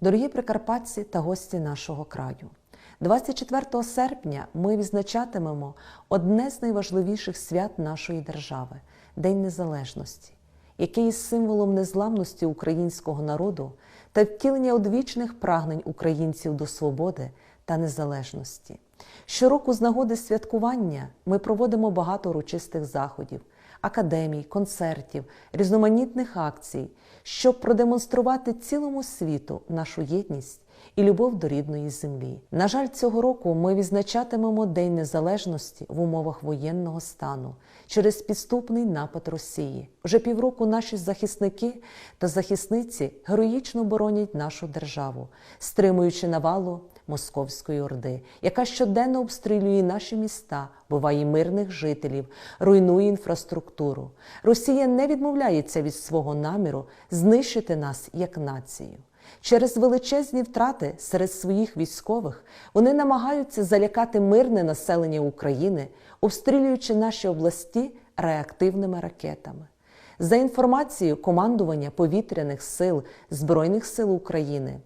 Дорогі прикарпатці та гості нашого краю, 24 серпня ми відзначатимемо одне з найважливіших свят нашої держави День Незалежності, який є символом незламності українського народу та втілення одвічних прагнень українців до свободи та незалежності. Щороку з нагоди святкування ми проводимо багато урочистих заходів, академій, концертів, різноманітних акцій, щоб продемонструвати цілому світу нашу єдність і любов до рідної землі. На жаль, цього року ми відзначатимемо День Незалежності в умовах воєнного стану через підступний напад Росії. Вже півроку наші захисники та захисниці героїчно боронять нашу державу, стримуючи навалу Московської орди, яка щоденно обстрілює наші міста, буває мирних жителів, руйнує інфраструктуру. Росія не відмовляється від свого наміру знищити нас як націю. Через величезні втрати серед своїх військових вони намагаються залякати мирне населення України, обстрілюючи наші області реактивними ракетами. За інформацією командування повітряних сил Збройних сил України,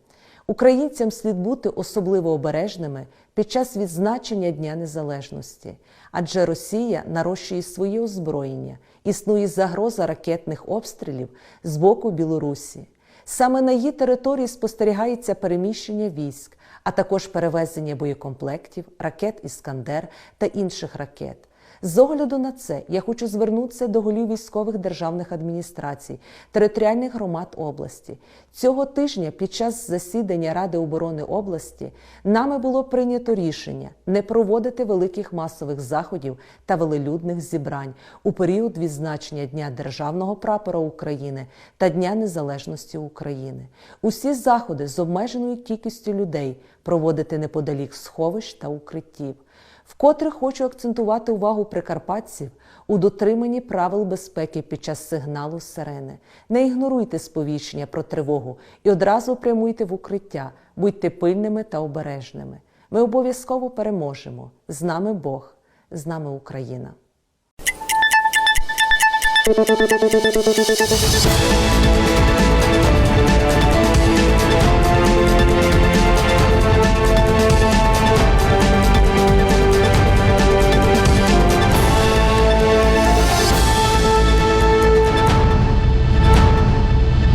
українцям слід бути особливо обережними під час відзначення Дня Незалежності, адже Росія нарощує своє озброєння, існує загроза ракетних обстрілів з боку Білорусі. Саме на її території спостерігається переміщення військ, а також перевезення боєкомплектів, ракет Іскандер та інших ракет. З огляду на це я хочу звернутися до голів військових державних адміністрацій, територіальних громад області. Цього тижня під час засідання Ради оборони області нами було прийнято рішення не проводити великих масових заходів та велелюдних зібрань у період відзначення Дня Державного прапора України та Дня Незалежності України. Усі заходи з обмеженою кількістю людей проводити неподалік сховищ та укриттів. Вкотре хочу акцентувати увагу прикарпатців у дотриманні правил безпеки під час сигналу сирени. Не ігноруйте сповіщення про тривогу і одразу прямуйте в укриття, будьте пильними та обережними. Ми обов'язково переможемо. З нами Бог, з нами Україна.